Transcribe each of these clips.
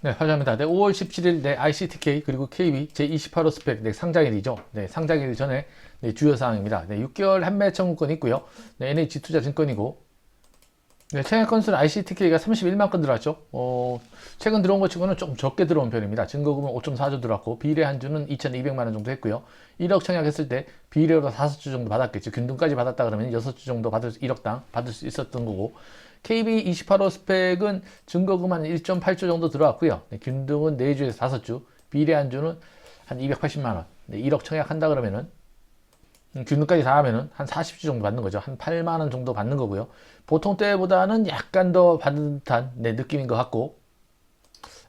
네, 화장합니다. 네, 5월 17일 네, ICTK 그리고 KB 제28호 스펙 네, 상장일이죠. 네, 상장일 전에 네, 주요 사항입니다. 네, 6개월 한매 청구권 있고요. 네, NH 투자증권이고 네, 최근 건수는 ICTK가 31만 건 들어왔죠. 어, 최근 들어온 것 치고는 조금 적게 들어온 편입니다. 증거금은 5.4조 들어왔고 비례 한 주는 2,200만 원 정도 했고요. 1억 청약했을 때 비례로 5주 정도 받았겠죠. 균등까지 받았다 그러면 6주 정도 받을 수, 1억당 받을 수 있었던 거고 KB 28호 스펙은 증거금 한 1.8조 정도 들어왔고요. 네, 균등은 4주에서 5주, 비례 한 주는 한 280만 원. 네, 1억 청약한다 그러면은 음, 균등까지 다 하면은 한 40주 정도 받는 거죠. 한 8만 원 정도 받는 거고요. 보통 때보다는 약간 더 받는 듯한 네, 느낌인 것 같고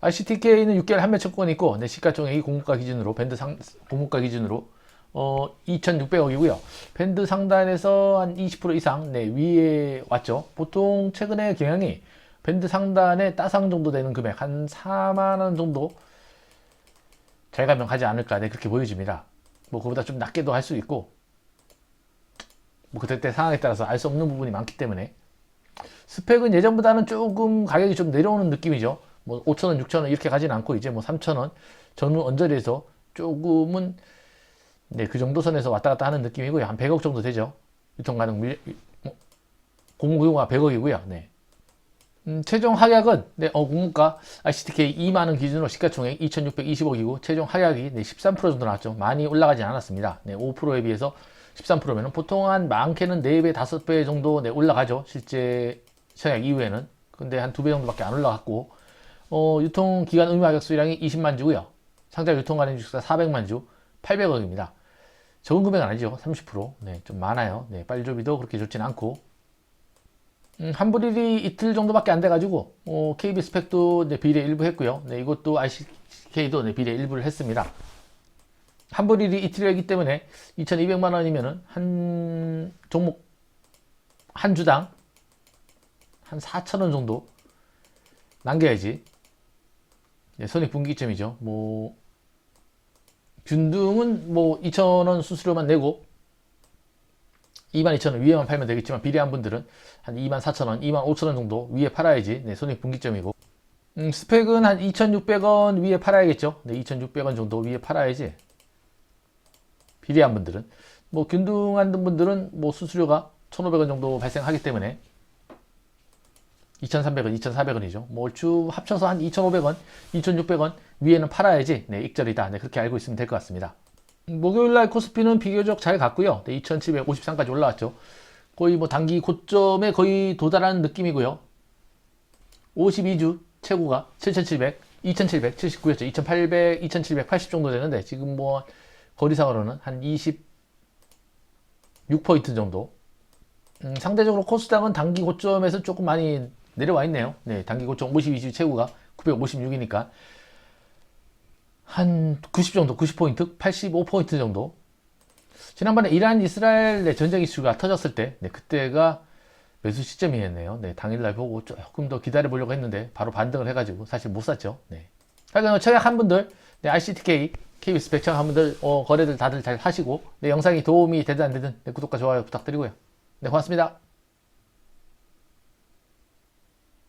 ICTK는 6개월 한매 채권이 있고 네, 시가총액이 공모가 기준으로 밴드 상 공모가 기준으로 어 2,600억이고요. 밴드 상단에서 한 20% 이상 네, 위에 왔죠. 보통 최근에 경향이 밴드 상단에 따상 정도 되는 금액 한 4만 원 정도 잘 가면 가지 않을까 네, 그렇게 보여집니다. 뭐 그보다 좀 낮게도 할 수 있고 뭐 그때 때 상황에 따라서 알 수 없는 부분이 많기 때문에 스펙은 예전보다는 조금 가격이 좀 내려오는 느낌이죠. 뭐 5,000원, 6,000원 이렇게 가진 않고 이제 뭐 3,000원 전후 언저리에서 조금은 네, 그 정도 선에서 왔다 갔다 하는 느낌이고요. 한 100억 정도 되죠. 유통 가능 밀, 뭐, 공모규모가 100억이고요. 네. 음, 최종 하약은 네, 어, 공모가 ICTK 2만 원 기준으로 시가총액 2,620억이고 최종 하약이 네, 13% 정도 나왔죠. 많이 올라가지 않았습니다. 네, 5%에 비해서 13%면은 보통 한 많게는 4배, 5배 정도 네, 올라가죠. 실제 청약 이후에는. 근데 한 2배 정도밖에 안 올라갔고 어, 유통 기간 의무 하격 수량이 20만 주고요. 상장 유통 가능 주식사 400만 주, 800억입니다. 적은 금액은 아니죠. 30%. 네, 좀 많아요. 네, 빨리조비도 그렇게 좋진 않고. 음, 환불일이 이틀 정도밖에 안 돼가지고, 어, KB 스펙도 네, 비례 일부 했고요. 네, 이것도 ICK도 네, 비례 일부를 했습니다. 환불일이 이틀이기 때문에 2,200만 원이면은 한 종목 한 주당 한 4,000원 정도 남겨야지. 네, 손익분기점이죠. 뭐 균등은 뭐 2,000원 수수료만 내고 22,000원 위에만 팔면 되겠지만 비례한 분들은 한 24,000원, 25,000원 정도 위에 팔아야지. 네, 손익분기점이고. 음, 스펙은 한 2,600원 위에 팔아야겠죠. 네, 2,600원 정도 위에 팔아야지. 비례한 분들은. 뭐 균등한 분들은 뭐 수수료가 1,500원 정도 발생하기 때문에 2,300원, 2,400원이죠. 뭐 얼추 합쳐서 한 2,500원, 2,600원 위에는 팔아야지 네, 익절이다. 네, 그렇게 알고 있으면 될 것 같습니다. 목요일 날 코스피는 비교적 잘 갔고요. 네, 2,753까지 올라왔죠. 거의 뭐 단기 고점에 거의 도달하는 느낌이고요. 52주 최고가 7,700, 2,779였죠. 2,800, 2,780 정도 되는데 지금 뭐 거리상으로는 한 26포인트 정도. 음, 상대적으로 코스닥은 단기 고점에서 조금 많이 내려와 있네요. 네, 단기 고점 52주 최고가 956이니까 한 90 정도, 90포인트, 85포인트 정도. 지난번에 이란 이스라엘 네, 전쟁 이슈가 터졌을 때, 네, 그때가 매수 시점이었네요. 네, 당일날 보고 조금 더 기다려 보려고 했는데 바로 반등을 해가지고 사실 못 샀죠. 네. 하여간 청약한 분들, 네, ICTK, KBS 백청한 분들, 어, 거래들 다들 잘 하시고, 네, 영상이 도움이 되든 안 되든 네, 구독과 좋아요 부탁드리고요. 네, 고맙습니다.